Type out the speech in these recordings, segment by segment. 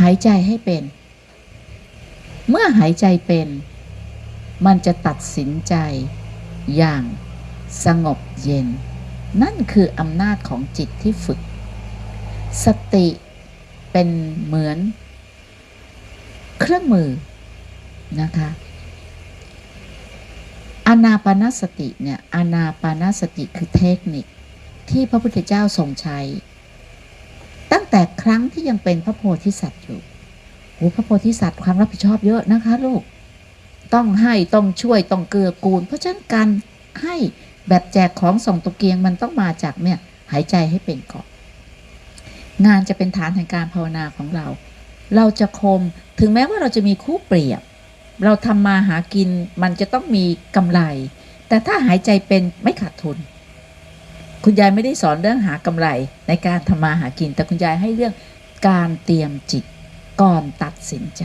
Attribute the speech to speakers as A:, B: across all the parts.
A: หายใจให้เป็น เมื่อหายใจเป็น มันจะตัดสินใจ อย่างสงบเย็น นั่นคืออำนาจของจิตที่ฝึก สติเป็นเหมือน เครื่องมือนะคะอานาปานสติเนี่ยอานาปานสติคือเทคนิคที่พระพุทธเจ้าทรงใช้ แต่ครั้งที่ยังเป็นพระโพธิสัตว์อยู่โอ้พระโพธิสัตว์ความรับผิดชอบเยอะนะคะลูก ต้องให้ต้องช่วยต้องเกื้อกูล เพราะฉะนั้นการให้แบบแจกของส่งตะเกียงมันต้องมาจากเนี่ยหายใจให้เป็นก่อนงานจะเป็นฐานแห่งการภาวนาของเรา เราจะคมถึงแม้ว่าเราจะมีคู่เปรียบ เราทำมาหากินมันจะต้องมีกำไร แต่ถ้าหายใจเป็นไม่ขาดทุน คุณยายไม่ได้สอนเรื่องหากำไรในการทำมาหากิน แต่คุณยายให้เรื่องการเตรียมจิตก่อนตัดสินใจ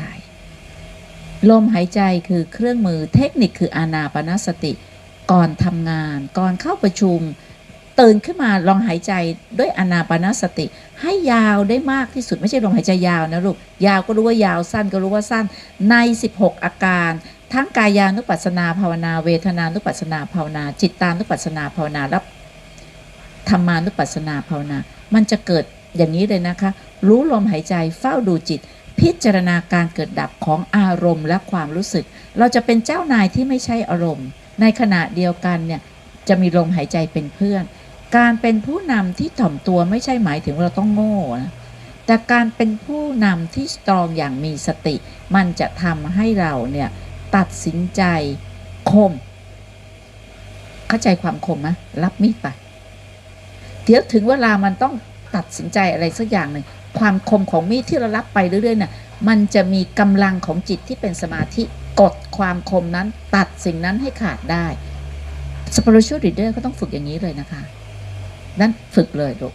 A: ลมหายใจคือเครื่องมือเทคนิคคืออานาปนาสติ ก่อนทำงาน ก่อนเข้าประชุม ตื่นขึ้นมาลองหายใจด้วยอานาปนาสติ ให้ยาวได้มากที่สุดไม่ใช่ลมหายใจยาวนะลูกยาวก็รู้ว่ายาวสั้นก็รู้ว่าสั้นใน 16 อาการทั้งกายานุปัสสนาภาวนา เวทนานุปัสสนาภาวนา จิตตานุปัสสนาภาวนาและ ธรรมานุปัสสนาภาวนา มันจะเกิดอย่างนี้เลยนะคะ รู้ลมหายใจเฝ้าดูจิต พิจารณาการเกิดดับของอารมณ์และความรู้สึก เราจะเป็นเจ้านายที่ไม่ใช่อารมณ์ ในขณะเดียวกันเนี่ยจะมีลมหายใจเป็นเพื่อน การเป็นผู้นำที่ถ่อมตัวไม่ใช่หมายถึงเราต้องโง่นะแต่การเป็นผู้นำที่สตรองอย่างมีสติ มันจะทำให้เราเนี่ยตัดสินใจคม เข้าใจความคมไหมรับมีดไป เดี๋ยวถึงเวลามันต้องตัดสินใจอะไรสักอย่างหนึ่งความคมของมีดที่เรารับไปเรื่อยๆน่ะมันจะมีกำลังของจิตที่เป็นสมาธิกดความคมนั้น ตัดสิ่งนั้นให้ขาดได้ spiritual leader ก็ต้องฝึกอย่างนี้เลยนะคะ นั่นฝึกเลยลูก